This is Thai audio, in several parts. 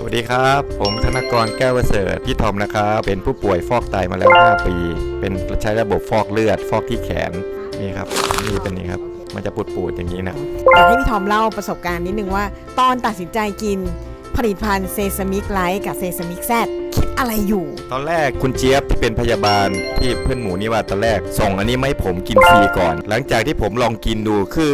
สวัสดีครับ ผมธนกรแก้วประเสริฐพี่ทอมนะครับ เป็นผู้ป่วยฟอกไตมาแล้ว 5 ปี เป็นใช้ระบบฟอกเลือด ฟอกที่แขนนี่ครับนี่เป็นนี่ครับ มันจะปูดๆอย่างนี้นะอยากให้พี่ทอมเล่าประสบการณ์นิดนึงว่า ตอนตัดสินใจกินผลิตภัณฑ์เซซามิกไลท์กับเซซามิกแซดคิดอะไรอยู่ ตอนแรกคุณเจี๊ยบที่เป็นพยาบาลที่เพื่อนหมูนี่ว่าตอนแรก ส่งอันนี้ไม่ผมกินฟรีก่อน หลังจากที่ผมลองกินดูคือ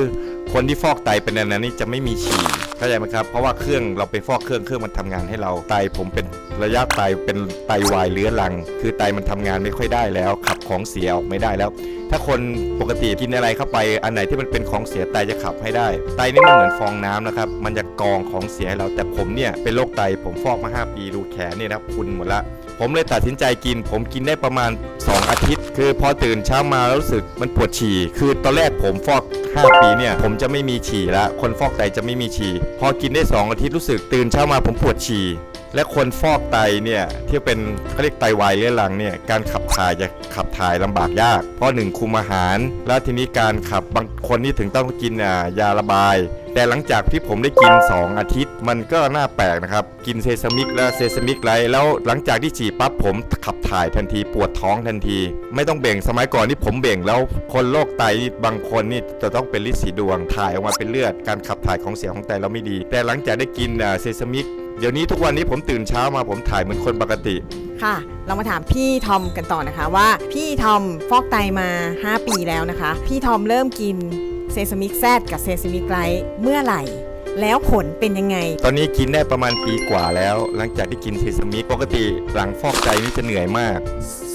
คนที่ฟอกไตเป็นอันนั้นนี่จะไม่มีฉี่ เข้าใจไหมครับ เพราะว่าเครื่องเราไปฟอกเครื่องเครื่องมันทำงานให้เราไตผมเป็น ระยะไตเป็นไตวายเรื้อรัง คือไตมันทำงานไม่ค่อยได้แล้ว ขับของเสียออกไม่ได้แล้ว ถ้าคนปกติกินอะไรเข้าไปอันไหนที่มันเป็นของเสียไตจะขับให้ได้ ไตนี่มันเหมือนฟองน้ำนะครับ มันจะกรองของเสียให้เราแต่ผมเนี่ยเป็นโรคไตผมฟอกมา 5 ปีดูแขนเนี่ยนะคุณหมดละผมเลยตัดสินใจกิน ผมกินได้ประมาณ 2 อาทิตย์ คือพอตื่นเช้ามาแล้วรู้สึกมันปวดฉี่ คือตอนแรกผมฟอก 5 ปีเนี่ย ผมจะไม่มีฉี่ละคนฟอกไตจะไม่มีฉี่ พอกินได้ 2 อาทิตย์รู้สึกตื่นเช้ามาผมปวดฉี่ และคนฟอกไตเนี่ยที่เป็นเขาเรียกไตวายเรื้อรังเนี่ยการขับถ่ายจะขับถ่ายลำบากยาก เพราะหนึ่งคุมอาหาร แล้วทีนี้การขับบางคนนี่ถึงต้องกินยาระบาย แต่หลังจากที่ผมได้กิน 2 อาทิตย์ มันก็น่าแปลกนะครับ กินเซซามิกและเซซามิกไลท์แล้วหลังจากที่ฉีดปั๊บผมขับถ่ายทันทีปวดท้องทันที ไม่ต้องเบ่งสมัยก่อนที่ผมเบ่งแล้วคนโรคไตบางคนนี่จะต้องเป็นลิสีดวงถ่ายออกมาเป็นเลือด การขับถ่ายของเสียของไตเราไม่ดี แต่หลังจากได้กินเซซามิก เดี๋ยวนี้ทุกวันนี้ผมตื่นเช้ามาผมถ่ายเหมือนคนปกติ ค่ะ เรามาถามพี่ทอมกันต่อนะคะว่า พี่ทอมฟอกไตมา 5 ปีแล้วนะคะ พี่ทอมเริ่มกินเซซามิกแซดกับเซซามิกไลท์เมื่อไหร่ แล้วผลเป็นยังไง ตอนนี้กินได้ประมาณปีกว่าแล้ว หลังจากที่กินเซซามิกปกติหลังฟอกไตนี่จะเหนื่อยมาก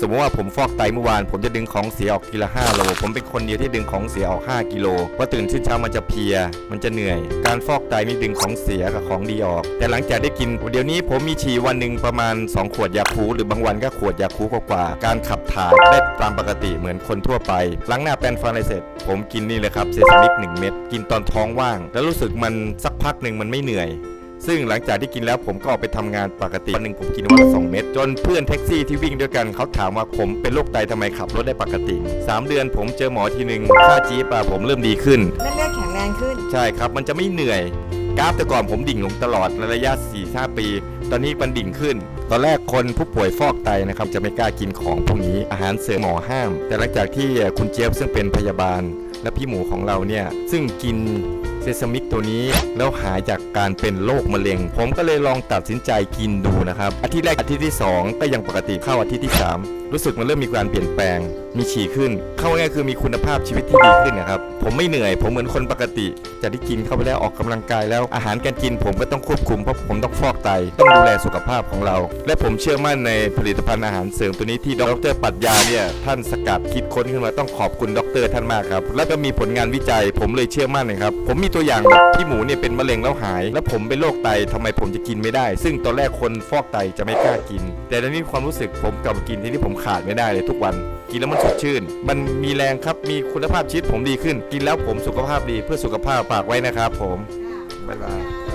สมมติว่าผมฟอกไตเมื่อวาน ผมจะดึงของเสียออกทีละ5โลผมเป็นคนเดียวที่ดึงของเสียออก 5 กิโลพอตื่นขึ้นเช้ามันจะเพลีย มันจะเหนื่อย การฟอกไตนี่ดึงของเสียกับของดีออก แต่หลังจากได้กิน เดี๋ยวนี้ผมมีฉี่วันหนึ่งประมาณ 2 ขวดยาคูหรือบางวันก็ขวดยาคูกว่าการขับถ่ายได้ตามปกติเหมือนคนทั่วไปล้างหน้าแปรงฟันอะไรเสร็จ ผมกินนี่เลยครับเซซามิก1เม็ดกินตอนท้องว่าง แล้วรู้สึกมันสักพักหนึ่งมันไม่เหนื่อย ซึ่งหลังจากที่กินแล้วผมก็ออกไปทำงานปกติวันหนึ่งผมกินวันละสองเม็ดจนเพื่อนแท็กซี่ที่วิ่งด้วยกันเขาถามว่าผมเป็นโรคไตทำไมขับรถได้ปกติ 3 เดือนผมเจอหมอทีหนึ่งค่าจี๊ปอะผมเริ่มดีขึ้นเลือดเลือดแข็งแรงขึ้น ใช่ครับมันจะไม่เหนื่อยกราฟแต่ก่อนผมดิ่งลงตลอดในระยะ4-5ปี ตอนนี้มันดิ่งขึ้น ตอนแรกคนผู้ป่วยฟอกไตนะครับจะไม่กล้ากินของพวกนี้อาหารเสริมหมอห้าม แต่หลังจากที่คุณเจี๊ยบซึ่งเป็นพยาบาลและพี่หมูของเราเนี่ยซึ่งกิน เซซามิกตัวนี้แล้วหายจากการเป็นโรคมะเร็ง ผมก็เลยลองตัดสินใจกินดูนะครับอาทิตย์แรกอาทิตย์ที่ 2 ก็ยังปกติเข้าอาทิตย์ที่ 3 รู้สึกมันเริ่มมีการเปลี่ยนแปลง มีฉี่ขึ้น เข้าง่ายคือมีคุณภาพชีวิตที่ดีขึ้นนะครับผมไม่เหนื่อย ผมเหมือนคนปกติจากที่กินเข้าไปแล้วออกกำลังกายแล้วอาหารการกิน ผมก็ต้องควบคุมเพราะผมต้องฟอกไตต้องดูแลสุขภาพของเรา และผมเชื่อมั่นในผลิตภัณฑ์อาหารเสริมตัวนี้ที่ดรปรัชญาเนี่ยท่านสกัดคิดค้นขึ้นมาต้องขอบคุณดรท่านมากครับแล้วก็มีผลงานวิจัย ผมเลยเชื่อมั่นนะครับผมมีตัวอย่างแบบพี่หมูเนี่ยเป็นมะเร็งแล้วหาย แล้วผมเป็นโรคไตทำไมผมจะกินไม่ได้ ซึ่งตอนแรกคนฟอกไตจะไม่กล้ากิน แต่ตอนนี้ความรู้สึกผมกลับกินที่ที่ผมขาดไม่ได้เลยทุกวัน กินแล้วมันสดชื่น มันมีแรงครับมีคุณภาพชีวิตผมดีขึ้น กินแล้วผมสุขภาพดีเพื่อสุขภาพฝากไว้นะครับผมบ๊ายบาย